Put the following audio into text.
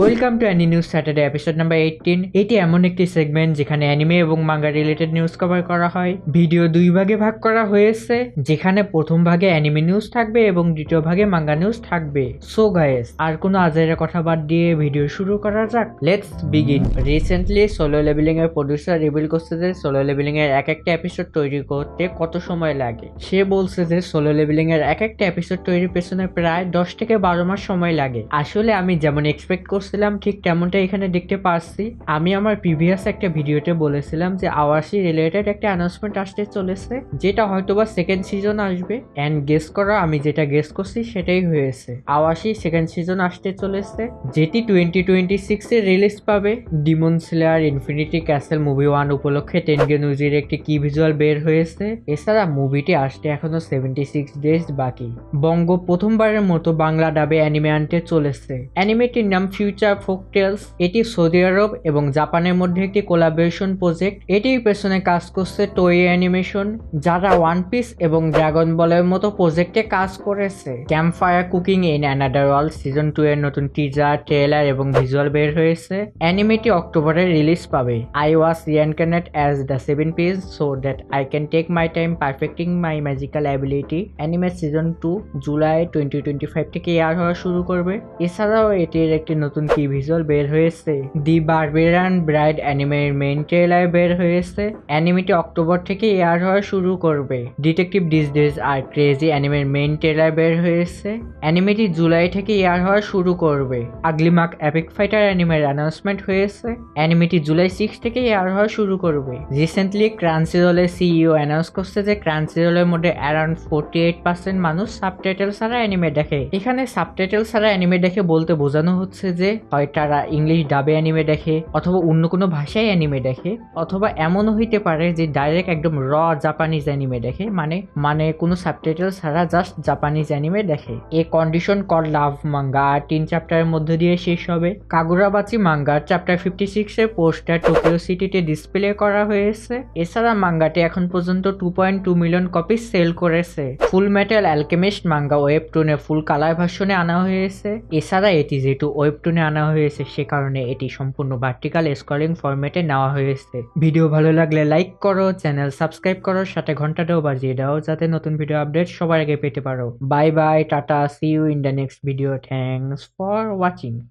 Welcome to any news Saturday episode number eighteen এটি এমন একটি সেগমেন্ট যেখানে অ্যানিমে এবং মাঙ্গা রিলেটেড নিউজ কভার করা হয়। ভিডিও দুই ভাগে ভাগ করা হয়েছে, যেখানে প্রথম ভাগে অ্যানিমে নিউজ থাকবে এবং দ্বিতীয় ভাগে মাঙ্গা নিউজ থাকবে। সো গায়েস আর কোনো আজাইরা কথা বাদ দিয়ে ভিডিও শুরু করা যাক। Let's begin recently solo levelling এর প্রডিউসার রিভিল করছে যে সোলো লেভেলিং এর এক একটা এপিসোড তৈরি করতে কত সময় লাগে। সে বলছে যে সোলো লেভেলিং এর এক একটা এপিসোড তৈরির পেছনে প্রায় দশ থেকে বারো মাস সময় লাগে। আসলে আমি যেমন এক্সপেক্ট করছিলাম ঠিক তেমনটা এখানে দেখতে পাচ্ছি আমি আমার প্রিভিয়াস একটা ভিডিওতে বলেছিলাম যে আওয়াসি রিলেটেড একটা অ্যানাউন্সমেন্ট আসতে চলেছে, যেটা হয়তোবা সেকেন্ড সিজন আসবে। অ্যান্ড গেস করা, আমি যেটা গেস করছি সেটাই হয়েছে। আওয়াসি সেকেন্ড সিজন আসতে চলেছে, যেটি টোয়েন্টি টোয়েন্টি সিক্সে রিলিজ পাবে। Demon slayer infinity castle movie one উপলক্ষে টেনগে নিউজের একটি কি ভিজুয়াল বের হয়েছে। এছাড়া মুভিটি আসতে এখনও সেভেন্টি সিক্স ডেজ বাকি। বঙ্গ প্রথমবারের মতো বাংলা ডাবে অ্যানিমে আনতে চলেছে। অ্যানিমেটির নাম ফিউচার ফোক টেলস এটি সৌদি আরব এবং জাপানের মধ্যে একটি কোলাবোরেশন প্রজেক্ট এটির পেছনে কাজ করছে টই অ্যানিমেশন যারা ওয়ান পিস এবং ড্রাগন বলের মতো প্রজেক্টে কাজ করেছে। Camp fire cooking in another world season two এর নতুন টিজার ট্রেলার এবং ভিজুয়াল বের হয়েছে। অ্যানিমেটি অক্টোবরে রিলিজ পাবে। I was reincarnated as the seven prince so that I can take my time perfecting my magical ability anime season two July twenty twenty five থেকে air হওয়া শুরু করবে। এছাড়াও এটির একটি নতুন কি ভিজুয়াল বের হয়েছে? দি বারবেরান ব্রাইড অ্যানিমের মেন ট্রেলার বের হয়েছে। অ্যানিমেটি অক্টোবর থেকে এয়ার হওয়া শুরু করবে। Detective these days R crazy অ্যানিমের মেন ট্রেলার বের হয়েছে। অ্যানিমেটি জুলাই থেকে এয়ার হওয়া শুরু করবে। আগলিমাক অ্যাপিক ফাইটার অ্যানিমের অ্যানাউন্সমেন্ট হয়েছে। অ্যানিমেটি জুলাই সিক্স থেকে এয়ার হওয়া শুরু করবে। রিসেন্টলি ক্রান্সিরোলের সিইও অ্যানাউন্স করছে যে ক্রান্সিরোলের মধ্যে অ্যারাউন্ড ফোর্টি এইট পার্সেন্ট মানুষ সাবটাইটেল ছাড়া অ্যানিমে দেখে। এখানে সাবটাইটেল ছাড়া অ্যানিমে দেখে বলতে বোঝানো হচ্ছে যে হয় তারা ইংলিশ ডাবে অ্যানিমে দেখে, অথবা অন্য কোনো ভাষায় অ্যানিমে দেখে, অথবা এমনও হইতে পারে যে ডাইরেক্ট একদম র জাপানিজ অ্যানিমে দেখে মানে মানে কোনো সাবটাইটেল ছাড়া জাস্ট জাপানিজ অ্যানিমে দেখে। A condition called love manga তিন চ্যাপ্টারের মধ্যে দিয়ে শেষ হবে। কাগুরাবাচি মাঙ্গার চ্যাপ্টার ফিফটি সিক্স এর পোস্টার টোকিও সিটিতে ডিসপ্লে করা হয়েছে। এছাড়া মাঙ্গাটি এখন পর্যন্ত two point two million copy sale করেছে। ফুল মেটাল অ্যালকেমিস্ট মাঙ্গা ওয়েবটুনে ফুল কালার ভার্সনে আনা হয়েছে। এছাড়া এটি যেহেতু ওয়েবটুনে আনা হয়েছে, সে কারণে এটি সম্পূর্ণ ভার্টিক্যাল স্কলিং ফরম্যাটে নেওয়া হয়েছে। ভিডিও ভালো লাগলে লাইক করো চ্যানেল সাবস্ক্রাইব করো, সাথে ঘন্টাটাও বাজিয়ে দাও, যাতে নতুন ভিডিও আপডেট সবার আগে পেতে পারো। Bye bye ta-ta see you in the next video thanks for watching